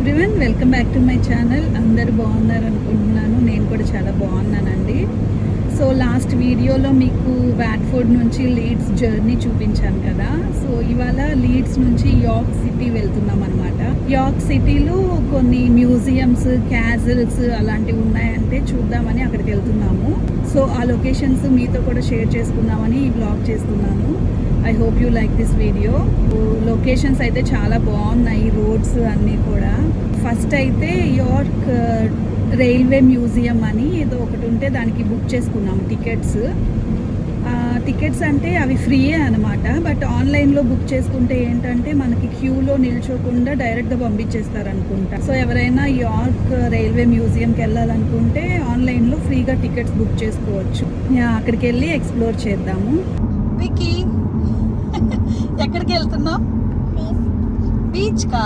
Everyone welcome back to my channel. అందరు బాగున్నారు అనుకుంటున్నాను. నేను కూడా చాలా బాగున్నానండి. సో లాస్ట్ వీడియోలో మీకు వ్యాట్ఫోర్డ్ నుంచి లీడ్స్ జర్నీ చూపించాను కదా. సో ఇవాళ లీడ్స్ నుంచి యార్క్ సిటీ వెళ్తున్నాం అనమాట యార్క్ సిటీలో కొన్ని మ్యూజియంస్ క్యాజల్స్ అలాంటివి ఉన్నాయంటే చూద్దామని అక్కడికి వెళ్తున్నాము. సో ఆ లొకేషన్స్ మీతో కూడా షేర్ చేసుకుందామని ఈ బ్లాగ్ చేస్తున్నాను. I hope you like this video locations అయితే చాలా బాగున్నాయి రోడ్స్ అన్నీ కూడా. ఫస్ట్ అయితే యార్క్ రైల్వే మ్యూజియం అని ఏదో ఒకటి ఉంటే దానికి బుక్ చేసుకున్నాం టికెట్స్ టికెట్స్ అంటే అవి ఫ్రీయే అనమాట బట్ ఆన్లైన్లో బుక్ చేసుకుంటే ఏంటంటే మనకి క్యూలో నిల్చోకుండా డైరెక్ట్గా పంపించేస్తారు అనుకుంటా సో ఎవరైనా యార్క్ రైల్వే మ్యూజియంకి వెళ్ళాలనుకుంటే ఆన్లైన్లో ఫ్రీగా టికెట్స్ బుక్ చేసుకోవచ్చు. అక్కడికి వెళ్ళి ఎక్స్ప్లోర్ చేద్దాము. వికీ ఎక్కడికి వెళ్తున్నాం బీచ్. కా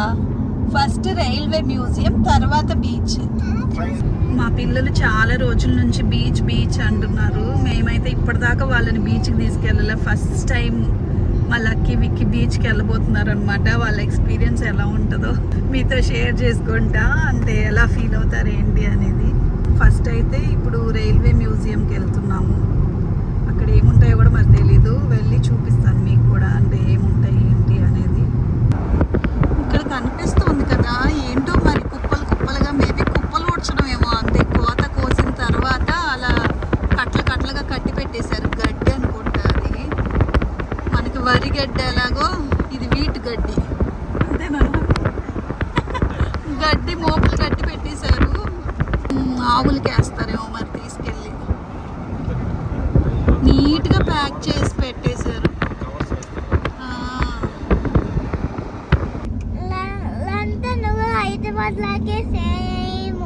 ఫస్ట్ రైల్వే మ్యూజియం తర్వాత బీచ్. మా పిల్లలు చాలా రోజుల నుంచి బీచ్ బీచ్ అంటున్నారు. మేమైతే ఇప్పటిదాకా వాళ్ళని బీచ్కి తీసుకెళ్ళాలి. ఫస్ట్ టైం మా లక్కీ విక్కీ బీచ్కి వెళ్ళబోతున్నారు అనమాట వాళ్ళ ఎక్స్పీరియన్స్ ఎలా ఉంటుందో మీతో షేర్ చేసుకుంటా. అంటే ఎలా ఫీల్ అవుతారు ఏంటి అనేది. ఫస్ట్ అయితే ఇప్పుడు రైల్వే మ్యూజియంకి వెళ్తున్నాము. అక్కడ ఏముంటాయో కూడా మరి తెలీదు వెళ్ళి చూపిస్తాను. మీకు కూడా అంటే ఏముంటాయి ఏంటి అనేది. ఇక్కడ కనిపిస్తుంది కదా ఏంటో మరి కుప్పలు కుప్పలుగా మేబీ కుప్పలు ఊడ్చడం ఏమో అంతే. కోత కోసిన తర్వాత అలా కట్ల కట్లగా కట్టి పెట్టేశారు. గడ్డి అనుకుంటా అది. మనకి వరి గడ్డి ఎలాగో ఇది వీటి గడ్డి. అంతేనా? గడ్డి మోపులు కట్టి పెట్టేశారు. ఆవులకి వేస్తారేమో మరి. నీట్గా ప్యాక్ చేసి పెట్టేశారు. ఆ. లండన్ హైదరాబాద్ లాగే సేమ్.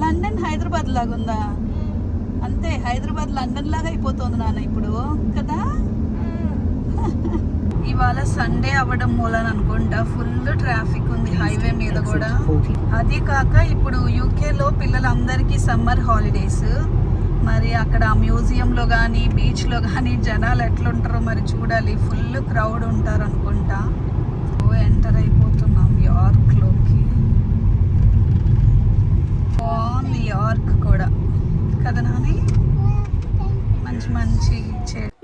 లండన్ హైదరాబాద్ లాగా ఉందా అంతే హైదరాబాద్ లండన్ లాగా అయిపోతుంది నాన్న ఇప్పుడు కదా? ఇవాళ సండే అవ్వడం మూలన అనుకుంటా ఫుల్ ట్రాఫిక్ ఉంది హైవే మీద కూడా. అది కాక ఇప్పుడు యూకేలో పిల్లలందరికీ సమ్మర్ హాలిడేస్. మరి అక్కడ మ్యూజియంలో కానీ బీచ్లో కానీ జనాలు ఎట్లుంటారో మరి చూడాలి. ఫుల్ క్రౌడ్ ఉంటారు అనుకుంటా ఎంటర్ అయిపోతున్నాం యార్క్లోకి. బాగుంది యార్క్ కూడా. కదా నాని? మంచి మంచి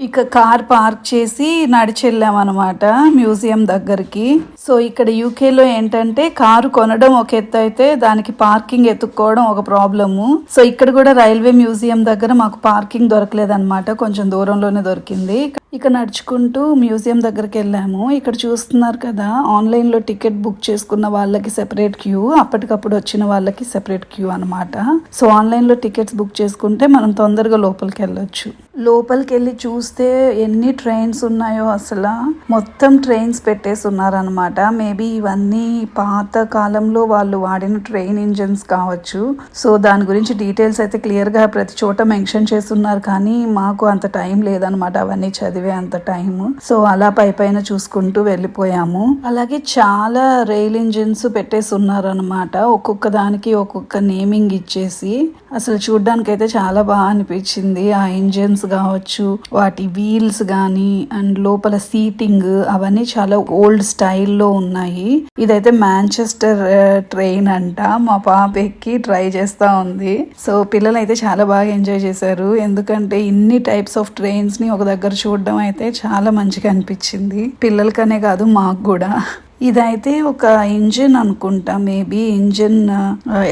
ఇక కార్ పార్క్ చేసి నడిచి వెళ్ళామన్నమాట మ్యూజియం దగ్గరికి. సో ఇక్కడ యూకేలో ఏంటంటే కారు కొనడం ఒక ఎత్తు అయితే దానికి పార్కింగ్ ఎత్తుక్కోవడం ఒక ప్రాబ్లము. సో ఇక్కడ కూడా రైల్వే మ్యూజియం దగ్గర మాకు పార్కింగ్ దొరకలేదన్నమాట. కొంచెం దూరంలోనే దొరికింది. ఇక నడుచుకుంటూ మ్యూజియం దగ్గరికి వెళ్ళాము. ఇక్కడ చూస్తున్నారు కదా ఆన్లైన్లో టికెట్ బుక్ చేసుకున్న వాళ్ళకి సెపరేట్ క్యూ అప్పటికప్పుడు వచ్చిన వాళ్ళకి సెపరేట్ క్యూ అనమాట సో ఆన్లైన్లో టికెట్స్ బుక్ చేసుకుంటే మనం తొందరగా లోపలికి వెళ్ళొచ్చు. లోపలికి వెళ్ళి చూస్తే ఎన్ని ట్రైన్స్ ఉన్నాయో అసలు. మొత్తం ట్రైన్స్ పెట్టేసి ఉన్నారనమాట మేబీ ఇవన్నీ పాత కాలంలో వాళ్ళు వాడిన ట్రైన్ ఇంజన్స్ కావచ్చు. సో దాని గురించి డీటెయిల్స్ అయితే క్లియర్గా ప్రతి చోట మెన్షన్ చేస్తున్నారు కానీ మాకు అంత టైం లేదనమాట అవన్నీ చదివే అంత టైం సో అలా పై పైన చూసుకుంటూ వెళ్ళిపోయాము. అలాగే చాలా రైల్ ఇంజిన్స్ పెట్టేసి ఉన్నారనమాట ఒక్కొక్క దానికి ఒక్కొక్క నేమింగ్ ఇచ్చేసి. అసలు చూడ్డానికి చాలా బాగా అనిపించింది ఆ ఇంజిన్స్ కావచ్చు వాటి వీల్స్ కానీ అండ్ లోపల సీటింగ్ అవన్నీ చాలా ఓల్డ్ స్టైల్లో ఉన్నాయి. ఇదైతే మాంచెస్టర్ ట్రైన్ అంట. మా పాప ఎక్కి ట్రై చేస్తా ఉంది. సో పిల్లలు అయితే చాలా బాగా ఎంజాయ్ చేశారు. ఎందుకంటే ఇన్ని టైప్స్ ఆఫ్ ట్రైన్స్ని ఒక దగ్గర చూడడం అయితే చాలా మంచిగా అనిపించింది. పిల్లలకనే కాదు మాకు కూడా. ఇదైతే ఒక ఇంజిన్ అనుకుంటా మేబీ ఇంజిన్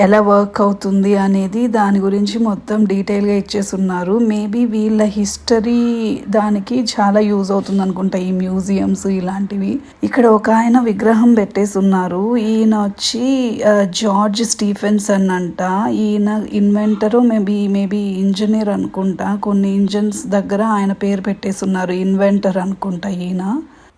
ఎలా వర్క్ అవుతుంది అనేది దాని గురించి మొత్తం డీటెయిల్గా ఇచ్చేసి ఉన్నారు మేబీ వీళ్ళ హిస్టరీ దానికి చాలా యూజ్ అవుతుంది అనుకుంటా ఈ మ్యూజియంస్ ఇలాంటివి. ఇక్కడ ఒక ఆయన విగ్రహం పెట్టేసి ఉన్నారు ఈయన వచ్చి జార్జ్ జార్జ్ స్టీఫెన్సన్ అంట. ఈయన ఇన్వెంటర్ మేబీ మేబీ ఇంజనీర్ అనుకుంటా. కొన్ని ఇంజన్స్ దగ్గర ఆయన పేరు పెట్టేసి ఉన్నారు ఇన్వెంటర్ అనుకుంటా ఈయన.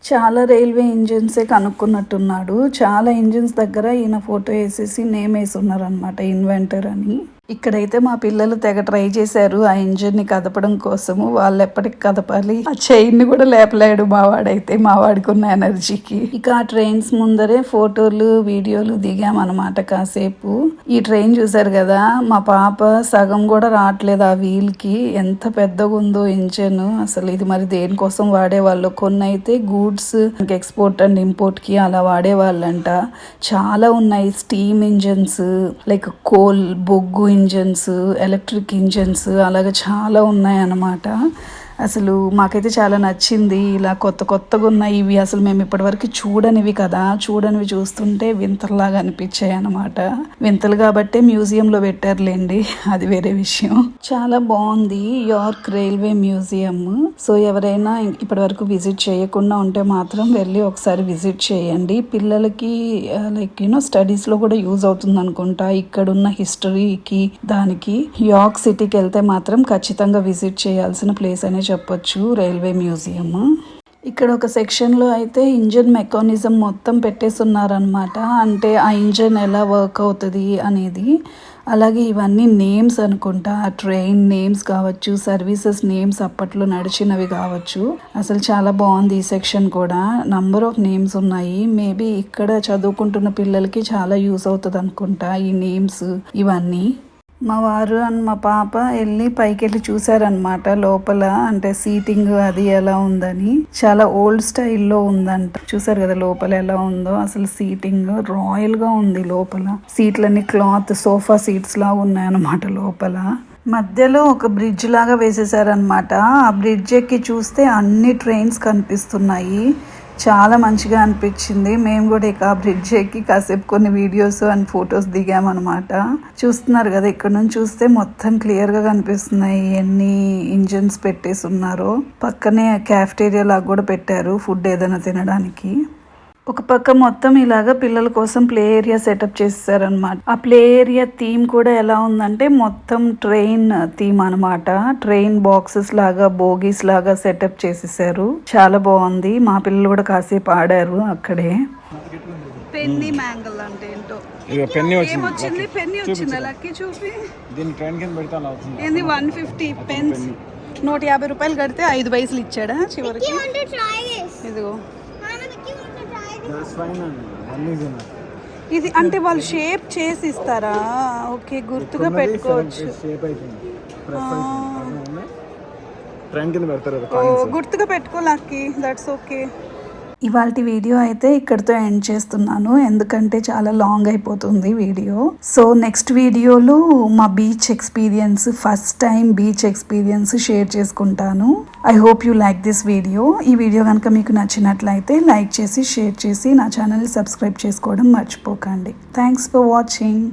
చాలా రైల్వే ఇంజిన్సే కనుక్కున్నట్టున్నాడు. చాలా ఇంజిన్స్ దగ్గర ఈయన ఫోటో వేసేసి నేమ్ వేసి ఉన్నారనమాట ఇన్వెంటర్ అని. ఇక్కడైతే మా పిల్లలు తెగ ట్రై చేశారు ఆ ఇంజిన్ని కదపడం కోసము. వాళ్ళు ఎప్పటికి కదపాలి? ఆ చైన్ని కూడా లేపలేడు మావాడైతే మావాడుకున్న ఎనర్జీకి. ఇక ఆ ట్రైన్స్ ముందరే ఫోటోలు వీడియోలు దిగామన్నమాట కాసేపు. ఈ ట్రైన్ చూసారు కదా మా పాప సగం కూడా రావట్లేదు ఆ వీల్కి ఎంత పెద్దగా ఉందో ఇంజన్. అసలు ఇది మరి దేనికోసం వాడేవాళ్ళు? కొన్ని అయితే గూడ్స్ ఎక్స్పోర్ట్ అండ్ ఇంపోర్ట్కి అలా వాడేవాళ్ళంట. చాలా ఉన్నాయి స్టీమ్ ఇంజన్స్ లైక్ కోల్ బొగ్గు ఇంజన్స్ ఎలక్ట్రిక్ ఇంజన్స్ అలాగే చాలా ఉన్నాయి అన్నమాట అసలు మాకైతే చాలా నచ్చింది. ఇలా కొత్త కొత్తగా ఉన్నాయి ఇవి. అసలు మేము ఇప్పటివరకు చూడనివి కదా. చూడనివి చూస్తుంటే వింతలాగా అనిపించాయి అన్నమాట. వింతలు కాబట్టే మ్యూజియంలో పెట్టారులేండి. అది వేరే విషయం. చాలా బాగుంది యార్క్ రైల్వే మ్యూజియం. సో ఎవరైనా ఇప్పటివరకు విజిట్ చేయకుండా ఉంటే మాత్రం వెళ్ళి ఒకసారి విజిట్ చేయండి. పిల్లలకి లైక్ యూనో స్టడీస్లో కూడా యూజ్ అవుతుంది అనుకుంటా ఇక్కడున్న హిస్టరీకి దానికి. యార్క్ సిటీకి వెళ్తే మాత్రం ఖచ్చితంగా విజిట్ చేయాల్సిన ప్లేస్ అనే చెప్పొచ్చు రైల్వే మ్యూజియం ఇక్కడ ఒక సెక్షన్లో అయితే ఇంజన్ మెకానిజం మొత్తం పెట్టేస్తున్నారనమాట అంటే ఆ ఇంజన్ ఎలా వర్క్ అవుతుంది అనేది. అలాగే ఇవన్నీ నేమ్స్ అనుకుంటా. ఆ ట్రైన్ నేమ్స్ కావచ్చు సర్వీసెస్ నేమ్స్ అప్పట్లో నడిచినవి కావచ్చు. అసలు చాలా బాగుంది ఈ సెక్షన్ కూడా. నంబర్ ఆఫ్ నేమ్స్ ఉన్నాయి. మేబీ ఇక్కడ చదువుకుంటున్న పిల్లలకి చాలా యూస్ అవుతుంది అనుకుంటా ఈ నేమ్స్ ఇవన్నీ. మా వారు అండ్ మా పాప వెళ్ళి పైకి వెళ్ళి చూసారనమాట లోపల. అంటే సీటింగ్ అది ఎలా ఉందని. చాలా ఓల్డ్ స్టైల్లో ఉందంట. చూసారు కదా లోపల ఎలా ఉందో. అసలు సీటింగ్ రాయల్గా ఉంది లోపల. సీట్లన్నీ క్లాత్ సోఫా సీట్స్ లాగా ఉన్నాయన్నమాట లోపల. మధ్యలో ఒక బ్రిడ్జ్ లాగా వేసేసారనమాట ఆ బ్రిడ్జ్ ఎక్కి చూస్తే అన్ని ట్రైన్స్ కనిపిస్తున్నాయి. చాలా మంచిగా అనిపించింది. మేము కూడా ఇక బ్రిడ్జ్ ఎక్కి కాసేపు కొన్ని వీడియోస్ అండ్ ఫొటోస్ దిగామన్నమాట. చూస్తున్నారు కదా ఇక్కడ నుంచి చూస్తే మొత్తం క్లియర్గా కనిపిస్తున్నాయి ఎన్ని ఇంజన్స్ పెట్టేసి ఉన్నారో పక్కనే క్యాఫ్టేరియా లాగా కూడా పెట్టారు ఫుడ్ ఏదైనా తినడానికి. ఒక పక్క మొత్తం ఇలాగా పిల్లల కోసం ప్లే ఏరియా సెటప్ చేసేసారనమాట ఆ ప్లే ఏరియా థీమ్ కూడా ఎలా ఉందంటే మొత్తం ట్రైన్ థీమ్ అన్నమాట. ట్రైన్ బాక్సెస్ లాగా బోగీస్ లాగా సెటప్ చేసేసారు. చాలా బాగుంది. మా పిల్లలు కూడా కాసేపు ఆడారు అక్కడే. పెన్ని మ్యాంగల్ అంటే ఏంటో? ఇక పెన్ని వచ్చింది. పెన్ని వచ్చింది? లక్కీ చూపి. దీన్ని ట్రైన్ కింద పెడితే అలా అవుతుంది. ఏంది? One fifty pence. నూట యాభై రూపాయలు కడితే ఐదు పైసలు ఇచ్చాడా చివరికి. ఇదిగో. ఇది అంటే వాళ్ళు షేప్ చేసి ఇస్తారా? ఓకే గుర్తుగా పెట్టుకోవచ్చు. గుర్తుగా పెట్టుకోలేకి దట్స్ ఓకే ఇవాళ వీడియో అయితే ఇక్కడితో ఎండ్ చేస్తున్నాను. ఎందుకంటే చాలా లాంగ్ అయిపోతుంది వీడియో. సో నెక్స్ట్ వీడియోలో మా beach experience first time beach experience share చేసుకుంటాను. I hope you like this video. ఈ వీడియో కనుక మీకు నచ్చినట్లయితే లైక్ చేసి షేర్ చేసి నా ఛానల్ సబ్స్క్రైబ్ చేసుకోవడం మర్చిపోకండి. Thanks for watching.